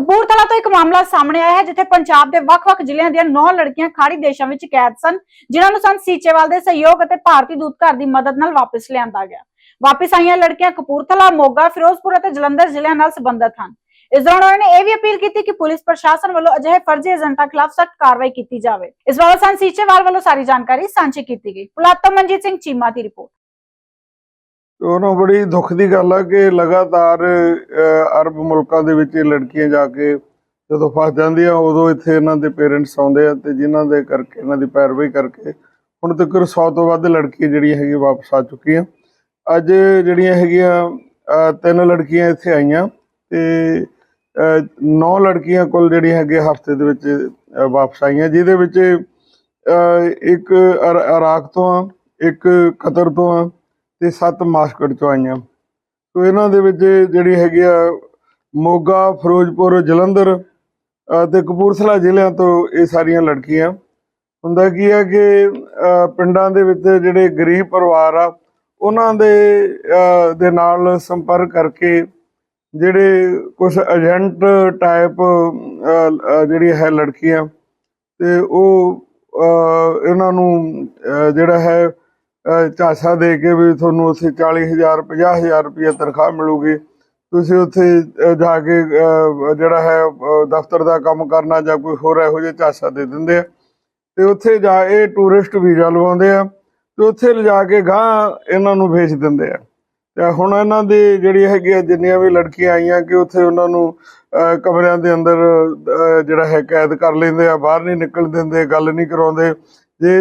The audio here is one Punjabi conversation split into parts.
ਕਪੂਰਥਲਾ ਤੋਂ ਇੱਕ ਮਾਮਲਾ ਸਾਹਮਣੇ ਆਇਆ ਹੈ, ਜਿੱਥੇ ਪੰਜਾਬ ਦੇ ਵੱਖ-ਵੱਖ ਜ਼ਿਲ੍ਹਿਆਂ ਦੀਆਂ 9 ਲੜਕੀਆਂ ਖਾੜੀ ਦੇਸ਼ਾਂ ਵਿੱਚ ਕੈਦ ਸਨ, ਜਿਨ੍ਹਾਂ ਨੂੰ ਸੰਤ ਸੀਚੇਵਾਲ ਦੇ ਸਹਿਯੋਗ ਅਤੇ ਭਾਰਤੀ ਦੂਤ ਦੀ ਮਦਦ ਨਾਲ ਵਾਪਸ ਲਿਆਂਦਾ ਗਿਆ। ਵਾਪਸ ਆਈਆਂ ਲੜਕੀਆਂ ਕਪੂਰਥਲਾ, ਮੋਗਾ, ਫਿਰੋਜ਼ਪੁਰ ਅਤੇ ਜਲੰਧਰ ਜ਼ਿਲ੍ਹਿਆਂ ਨਾਲ ਸੰਬੰਧਿਤ ਹਨ। ਇਸ ਦੌਰਾਨ ਉਹਨਾਂ ਨੇ ਇਹ ਵੀ ਅਪੀਲ ਕੀਤੀ ਕਿ ਪੁਲਿਸ ਪ੍ਰਸ਼ਾਸਨ ਵੱਲੋਂ ਅਜਿਹੇ ਫਰਜ਼ੀ ਏਜੰਟਾਂ ਖਿਲਾਫ ਸਖਤ ਕਾਰਵਾਈ ਕੀਤੀ ਜਾਵੇ। ਇਸ ਬਾਰੇ ਸੰਤ ਸੀਚੇਵਾਲ ਵੱਲੋਂ ਸਾਰੀ ਜਾਣਕਾਰੀ ਸਾਂਝੀ ਕੀਤੀ ਗਈ। ਪੁਲਾਤਮ ਮਨਜੀਤ ਸਿੰਘ ਚੀਮਾ ਦੀ ਰਿਪੋਰਟ। ਉਹਨੂੰ ਬੜੀ ਦੁੱਖ ਦੀ ਗੱਲ ਆ ਕਿ ਲਗਾਤਾਰ ਅਰਬ ਮੁਲਕਾਂ ਦੇ ਵਿੱਚ ਇਹ ਲੜਕੀਆਂ ਜਾ ਕੇ ਜਦੋਂ ਫਸ ਜਾਂਦੀਆਂ, ਉਦੋਂ ਇੱਥੇ ਇਹਨਾਂ ਦੇ ਪੇਰੈਂਟਸ ਆਉਂਦੇ ਆ ਤੇ ਜਿਨ੍ਹਾਂ ਦੇ ਕਰਕੇ, ਇਹਨਾਂ ਦੀ ਪੈਰਵਾਈ ਕਰਕੇ ਹੁਣ ਤੱਕ 100 ਤੋਂ ਵੱਧ ਲੜਕੀਆਂ ਜਿਹੜੀਆਂ ਹੈਗੀਆਂ ਵਾਪਸ ਆ ਚੁੱਕੀਆਂ। ਅੱਜ ਜਿਹੜੀਆਂ ਹੈਗੀਆਂ ਤਿੰਨ ਲੜਕੀਆਂ ਇੱਥੇ ਆਈਆਂ ਤੇ ਨੌ ਲੜਕੀਆਂ ਕੋਲ ਜਿਹੜੀਆਂ ਹੈਗੀਆਂ ਹਫ਼ਤੇ ਦੇ ਵਿੱਚ ਵਾਪਸ ਆਈਆਂ, ਜਿਹਦੇ ਵਿੱਚ ਇੱਕ ਅਰ- ਇਰਾਕ ਤੋਂ ਆ, ਇੱਕ ਕਤਰ ਤੋਂ ਆ ਤੇ ਸੱਤ ਮਾਸਕਟ ਚੋਂ ਆਈਆਂ। ਸੋ ਇਹਨਾਂ ਦੇ ਵਿੱਚ ਜਿਹੜੀ ਹੈਗੀ ਆ ਮੋਗਾ ਫਿਰੋਜ਼ਪੁਰ ਜਲੰਧਰ ਅ, ਤੇ ਕਪੂਰਥਲਾ ਜ਼ਿਲ੍ਹਿਆਂ ਤੋਂ ਇਹ ਸਾਰੀਆਂ ਲੜਕੀਆਂ। ਹੁੰਦਾ ਕੀ ਆ ਕਿ ਪਿੰਡਾਂ ਦੇ ਵਿੱਚ ਜਿਹੜੇ ਗਰੀਬ ਪਰਿਵਾਰ ਆ ਉਹਨਾਂ ਦੇ ਦੇ ਨਾਲ ਸੰਪਰਕ ਕਰਕੇ ਜਿਹੜੇ ਕੁਝ ਏਜੰਟ ਟਾਈਪ ਜਿਹੜੀ ਹੈ ਲੜਕੀਆਂ ਤੇ ਉਹ ਇਹਨਾਂ ਨੂੰ ਜਿਹੜਾ ਹੈ ਝਾਂਸਾ ਦੇ ਕੇ ਵੀ ਤੁਹਾਨੂੰ ਉੱਥੇ 40000 50000 ਰੁਪਏ ਤਨਖਾਹ ਮਿਲੂਗੀ। ਤੁਸੀਂ ਉੱਥੇ ਜਾ ਕੇ ਜਿਹੜਾ ਹੈ ਦਫ਼ਤਰ ਦਾ ਕੰਮ ਕਰਨਾ ਜਾਂ ਕੋਈ ਹੋਰ ਇਹੋ ਜਿਹਾ ਝਾਸਾ ਦੇ ਦਿੰਦੇ ਆ। ਤੇ ਉੱਥੇ ਜਾ ਇਹ ਟੂਰਿਸਟ ਵੀਜ਼ਾ ਲਵਾਉਂਦੇ ਆ ਤੇ ਉੱਥੇ ਲਿਜਾ ਕੇ ਗਾਂ ਇਹਨਾਂ ਨੂੰ ਵੇਚ ਦਿੰਦੇ ਆ। ਤੇ ਹੁਣ ਇਹਨਾਂ ਦੀ ਜਿਹੜੀ ਹੈਗੀ ਆ, ਜਿੰਨੀਆਂ ਵੀ ਲੜਕੀਆਂ ਆਈਆਂ ਕਿ ਉੱਥੇ ਉਹਨਾਂ ਨੂੰ ਕਮਰਿਆਂ ਦੇ ਅੰਦਰ ਜਿਹੜਾ ਹੈ, ਕੈਦ ਕਰ ਲੈਂਦੇ ਆ, ਬਾਹਰ ਨਹੀਂ ਨਿਕਲ ਦਿੰਦੇ, ਗੱਲ ਨਹੀਂ ਕਰਾਉਂਦੇ। ਜੇ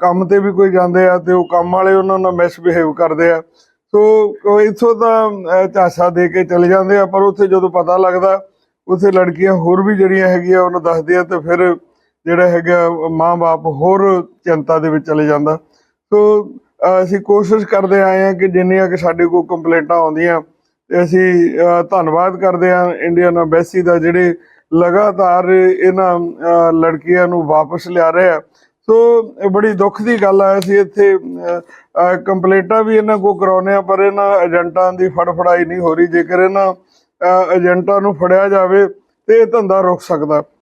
ਕੰਮ ਤੇ ਵੀ ਕੋਈ ਜਾਂਦੇ ਆ ਤੇ ਉਹ ਕੰਮ ਵਾਲੇ ਉਹਨਾਂ ਨਾਲ ਮਿਸਬਿਹੇਵ ਕਰਦੇ ਆ। ਸੋ ਉਹ ਇੱਥੋਂ ਤਾਂ ਅ, ਝਾਂਸਾ ਦੇ ਕੇ ਚਲੇ ਜਾਂਦੇ ਆ ਪਰ ਉੱਥੇ ਜਦੋਂ ਪਤਾ ਲੱਗਦਾ ਉੱਥੇ ਲੜਕੀਆਂ ਹੋਰ ਵੀ ਜਿਹੜੀਆਂ ਹੈਗੀਆਂ ਉਹਨੂੰ ਦੱਸਦੀਆਂ ਤੇ ਫਿਰ ਜਿਹੜਾ ਹੈਗਾ ਮਾਂ-ਬਾਪ ਹੋਰ ਚਿੰਤਾ ਦੇ ਵਿੱਚ ਚਲੇ ਜਾਂਦਾ। ਸੋ ਅਸੀਂ ਕੋਸ਼ਿਸ਼ ਕਰਦੇ ਆਏ ਆ ਕਿ ਜਿੰਨੀਆਂ ਕਿ ਸਾਡੇ ਕੋਲ ਕੰਪਲੇਂਟਾਂ ਆਉਂਦੀਆਂ ਤੇ ਅਸੀਂ ਧੰਨਵਾਦ ਕਰਦੇ ਆ ਇੰਡੀਅਨ ਐਮਬੈਸੀ ਦਾ ਜਿਹੜੇ ਲਗਾਤਾਰ ਇਹਨਾਂ ਲੜਕੀਆਂ ਨੂੰ ਵਾਪਸ ਲਿਆ ਰਹੇ ਆ। ਸੋ ਬੜੀ ਦੁੱਖ ਦੀ ਗੱਲ ਆ, ਅਸੀਂ ਇੱਥੇ ਕੰਪਲੇਂਟਾਂ ਵੀ ਇਹਨਾਂ ਕੋ ਕਰਾਉਨੇ ਆ ਪਰ ਇਹਨਾਂ ਏਜੰਟਾਂ ਦੀ ਫੜਫੜਾਈ ਨਹੀਂ ਹੋ ਰਹੀ। ਜੇਕਰ ਇਹਨਾਂ ਏਜੰਟਾਂ ਨੂੰ ਫੜਿਆ ਜਾਵੇ, ਤੇ ਇਹ ਧੰਦਾ ਰੁਕ ਸਕਦਾ।